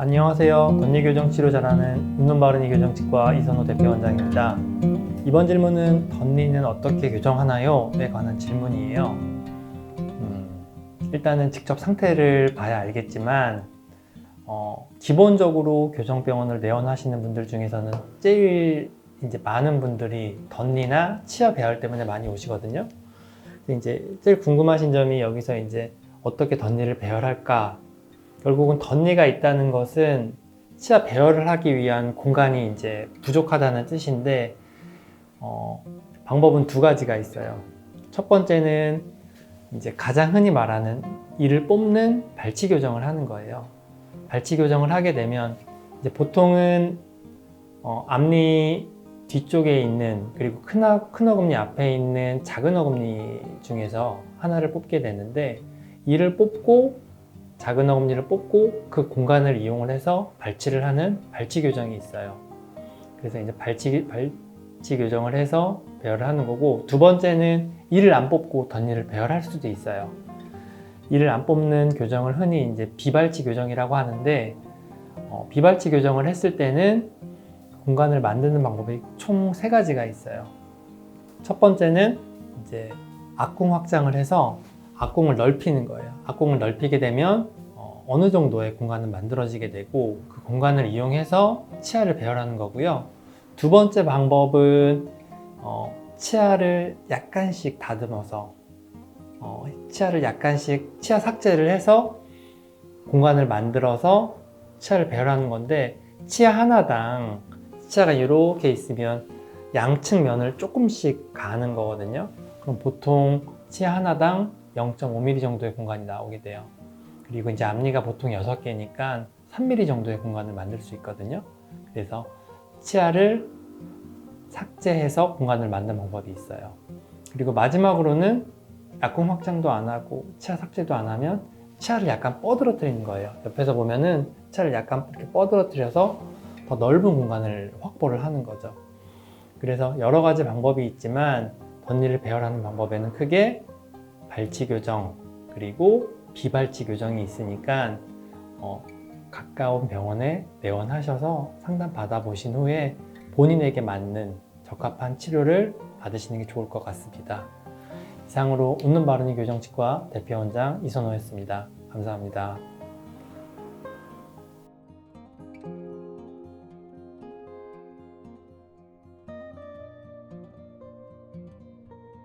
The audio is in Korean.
안녕하세요. 덧니교정 치료 잘하는 웃는 바른이 교정치과 이선호 대표원장입니다. 이번 질문은 덧니는 어떻게 교정하나요? 에 관한 질문이에요. 음, 일단은 직접 상태를 봐야 알겠지만 어, 기본적으로 교정병원을 내원하시는 분들 중에서는 제일 이제 많은 분들이 덧니나 치아 배열 때문에 많이 오시거든요. 이제 제일 궁금하신 점이 여기서 이제 어떻게 덧니를 배열할까? 결국은 덧니가 있다는 것은 치아 배열을 하기 위한 공간이 이제 부족하다는 뜻인데 어, 방법은 두 가지가 있어요. 첫 번째는 이제 가장 흔히 말하는 이를 뽑는 발치 교정을 하는 거예요. 발치 교정을 하게 되면 이제 보통은 어, 앞니 뒤쪽에 있는 그리고 큰, 어, 큰 어금니 앞에 있는 작은 어금니 중에서 하나를 뽑게 되는데 이를 뽑고 작은 어금니를 뽑고 그 공간을 이용을 해서 발치를 하는 발치 교정이 있어요. 그래서 이제 발치, 발치 교정을 해서 배열을 하는 거고 두 번째는 이를 안 뽑고 덧니를 배열할 수도 있어요. 이를 안 뽑는 교정을 흔히 이제 비발치 교정이라고 하는데 어, 비발치 교정을 했을 때는 공간을 만드는 방법이 총 세 가지가 있어요. 첫 번째는 이제 악궁 확장을 해서 악궁을 넓히는 거예요. 악궁을 넓히게 되면 어, 어느 정도의 공간은 만들어지게 되고 그 공간을 이용해서 치아를 배열하는 거고요. 두 번째 방법은 어, 치아를 약간씩 다듬어서 어, 치아를 약간씩 치아 삭제를 해서 공간을 만들어서 치아를 배열하는 건데 치아 하나당 치아가 이렇게 있으면 양측 면을 조금씩 가는 거거든요. 그럼 보통 치아 하나당 0.5mm 정도의 공간이 나오게 돼요. 그리고 이제 앞니가 보통 6개니까 3mm 정도의 공간을 만들 수 있거든요. 그래서 치아를 삭제해서 공간을 만드는 방법이 있어요. 그리고 마지막으로는 약공 확장도 안 하고 치아 삭제도 안 하면 치아를 약간 뻗으러뜨리는 거예요. 옆에서 보면은 치아를 약간 이렇게 뻗으러뜨려서 더 넓은 공간을 확보를 하는 거죠. 그래서 여러 가지 방법이 있지만 덧니를 배열하는 방법에는 크게 발치 교정 그리고 비발치 교정이 있으니까 어, 가까운 병원에 내원하셔서 상담 받아보신 후에 본인에게 맞는 적합한 치료를 받으시는 게 좋을 것 같습니다. 이상으로 웃는 바른이 교정치과 대표원장 이선호였습니다. 감사합니다.